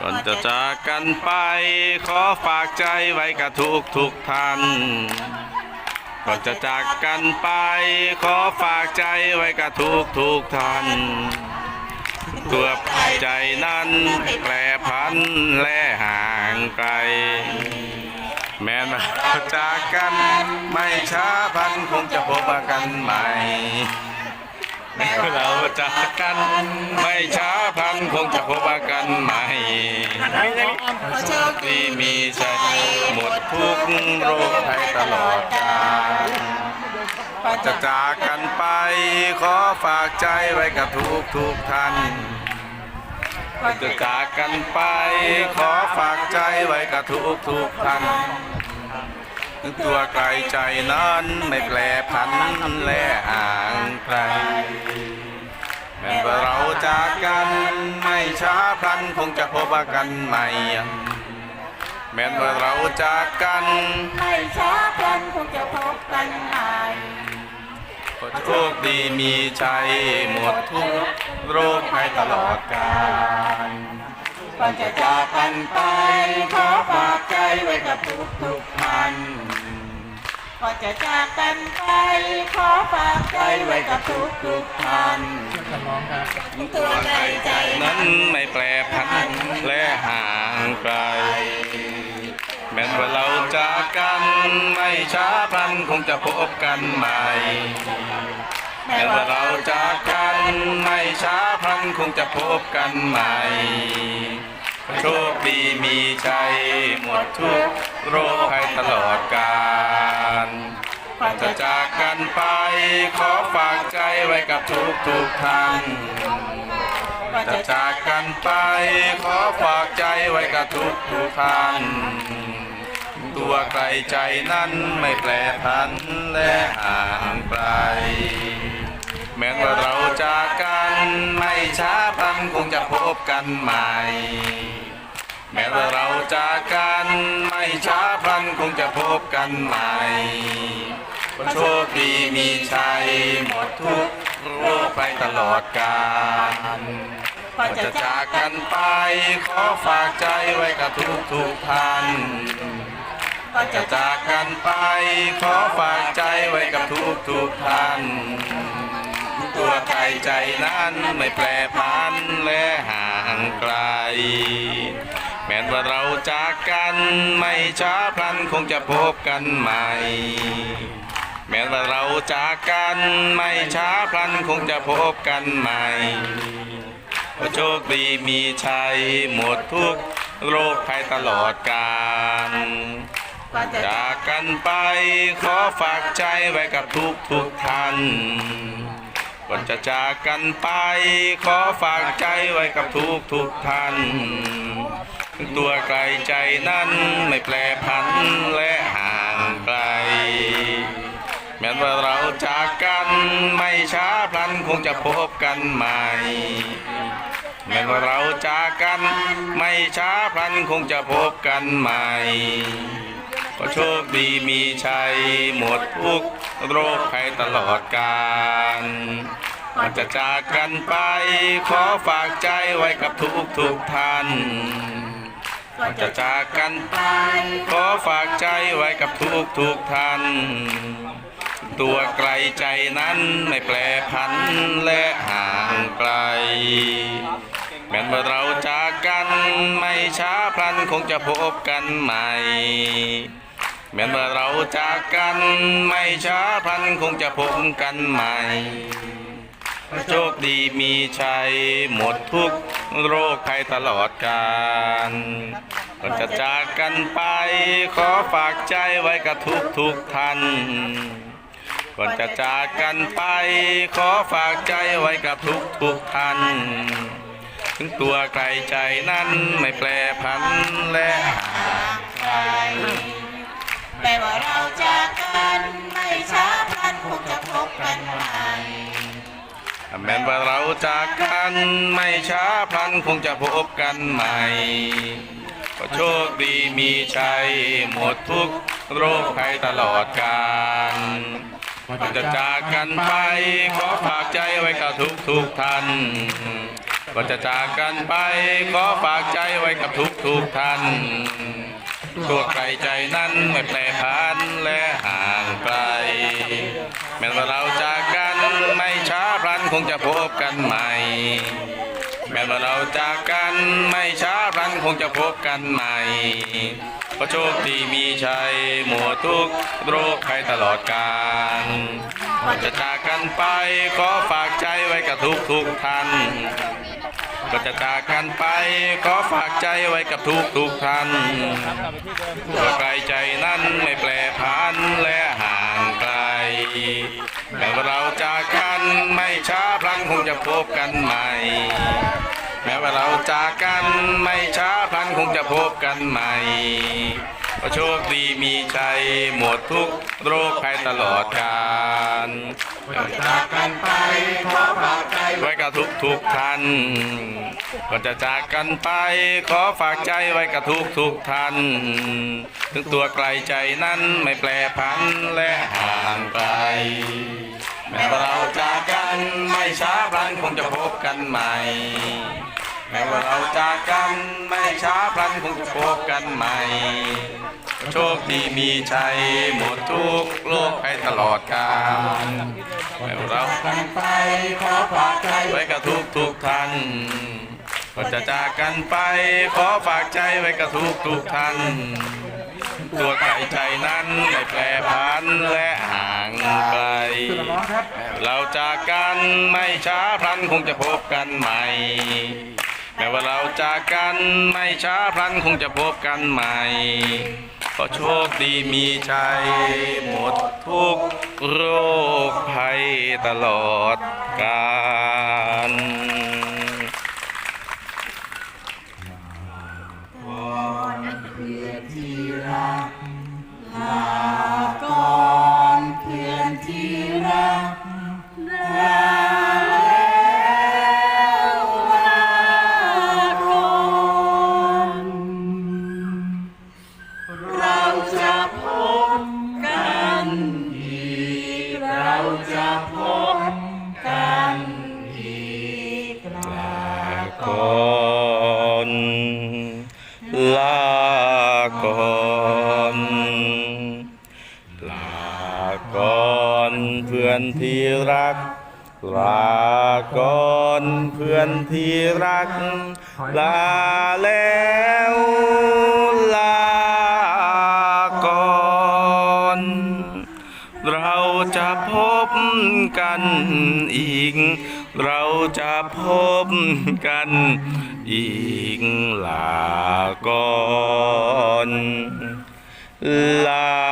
ก่อนจะจากกันไปขอฝากใจไว้กับทุกทุกๆท่านก่อนจะจากกันไป ขอฝากใจไว้กับทุกทุกๆท่านตัวใจนั้นแปรพันและห่างไกล แม้เราจากกันไม่ช้าพันคงจะพบกันใหม่แม้เราจากกันไม่ช้าพันคงจะพบกันใหม่ ขอโชคดีมีชัยหมดทุกโรคภัยตลอดกาลจะจากกันไปขอฝากใจไว้กับทุกทุกท่านจะจากกันไปขอฝากใจไว้กับทุกทุกท่านตัวไกลใจนั้นไม่แปรพันและห่างไกลแม้ว่าเราจากกัน ช้าพลันคงจะพบกันใหม่ แม้ว่าเราจากกัน ไม่ช้าพลันคงจะพบกันใหม่ขอโชคดีมีชัยหมดทุกโรคภัยตลอดกาลก่อนจะจากกันไป ขอฝากใจไว้กับทุกทุกๆท่าน ก่อนจะจากกันไปขอฝากใจไว้กับทุกทุกท่านตัวใจใจนั้นไม่แปรพันและห่างไกลแม้ว่าเราจากกันไม่ช้าพันคงจะพบกันใหม่แม้ว่าเราจากกันไม่ช้าพันคงจะพบกันใหม่ โชคดีมีชัยหมดทุกโรคภัยตลอดกาลก่อนจะจากกันไปขอฝากใจไว้กับทุกทุกท่านก่อนจะจากกันไปขอฝากใจไว้กับทุกทุกท่านตัวไกลใจนั้นไม่แปรพันและห่างไกล แม้ว่าเราจากกันไม่ช้าพันคงจะพบกันใหม่ แม้ว่าเราจากกันไม่ช้าพลันคงจะพบกันใหม่โชคดีมีชัยหมดทุกโรคไปตลอดกาลก่อนจะจากกันไป ขอฝากใจไว้กับทุกทุกท่านก่อนจะจากกันไป ขอฝากใจไว้กับทุกทุกท่าน ตัวไกลใจนั้นไม่แปรพันและห่างไกล แม้ว่าเราจากกันไม่ช้าพลันคงจะพบกันใหม่ แม้ว่าเราจากกันไม่ช้าพลันคงจะพบกันใหม่ขอโชคดีมีชัยหมดทุกโรคภัยตลอดกาลจากกันไปขอฝากใจไว้กับทุกทุกท่านก่อนจะจากกันไปขอฝากใจไว้กับทุกทุกท่าน ตัวไกลใจนั้นไม่แปรพันและห่างไกล แม้ว่าเราจากกันไม่ช้าพลันคงจะพบกันใหม่ แม้ว่าเราจากกันไม่ช้าพลันคงจะพบกันใหม่ขอโชคดีมีชัยหมดทุกโรคภัยตลอดกาลก่อนจะจากกันไป ขอฝากใจไว้กับทุกทุกท่าน ก่อนจะจากกันไป ขอฝากใจไว้กับทุกทุกท่าน ตัวไกลใจนั้นไม่แปรพันและห่างไกล แม้ว่าเราจากกันไม่ช้าพลันคงจะพบกันใหม่แม้ว่าเราจากกันไม่ช้าพลันคงจะพบกันใหม่ โชคดีมีชัย หมดทุกโรคภัยตลอดกาลก่อนจะจากกันไปขอฝากใจไว้กับทุกทุกท่านก่อนจะจากกันไปขอฝากใจไว้กับทุกทุกท่านถึงตัวไกลใจนั้นไม่แปรพันและหางไกลแม้ว่าเราจากกันไม่ช้าพันคงจะพบกันใหม่ แม้ว่าเราจากกันไม่ช้าพลันคงจะพบกันใหม่ ก็โชคดีมีชัยหมดทุกโรคภัยตลอดกาลก่อนจะจากกันไปขอฝากใจไว้กับทุกทุกท่านก็จะจากกันไปขอฝากใจไว้กับทุกทุกท่านตัวไกลใจนั้นไม่แปรผันและห่างไกล แม้ว่าเราจากกันไม่ช้าพลันคงจะพบกันใหม่ แม้ว่าเราจากกันไม่ช้าพลันคงจะพบกันใหม่เพราะโชคดีมีชัยหมดทุกโรคภัยตลอดกาลจะจากกันไปขอฝากใจไว้กับทุกทุกท่านก็จะจากกันไปขอฝากใจไว้กับทุกทุกท่านตัวไกลใจนั้นไม่แปรผัน เราจากกันไม่ช้าพลันคงจะพบกันใหม่ แม้ว่าเราจากกันไม่ช้าพลันคงจะพบกันใหม่ก็โชคดีมีชัยหมดทุกโรคภัยตลอดกาลจากกันไปขอฝากใจไว้กับทุกทุกท่านก็จะจากกันไปขอฝากใจไว้กับทุกทุกท่าน ถึงตัวไกลใจนั้นไม่แปรผันและห แม้ว่าเราจากกันไม่ช้าพลันคงจะพบกันใหม่ แม้ว่าเราจากกันไม่ช้าพลันคงจะพบกันใหม่ โชคดีมีชัยหมดทุกโลกให้ตลอดกาลแม้ว่าเรากันไปขอฝากใจไว้กับทุกทุกท่านก็จะจากกันไปขอฝากใจไว้กับทุกทุกท่าน ตัวไก่ใจนั้นไม่แปรผันและห่างไกล เราจากกันไม่ช้าพลันคงจะพบกันใหม่แม้ว่าเราจากกันไม่ช้าพลันคงจะพบกันใหม่ขอโชคดีมีชัยหมดทุกโรคภัยตลอดกาล อนที่รัก ลาก่อนเพื่อนที่รัก ลาแล้วลาก่อน เราจะพบกันอีก เราจะพบกันอีกลาก่อนลา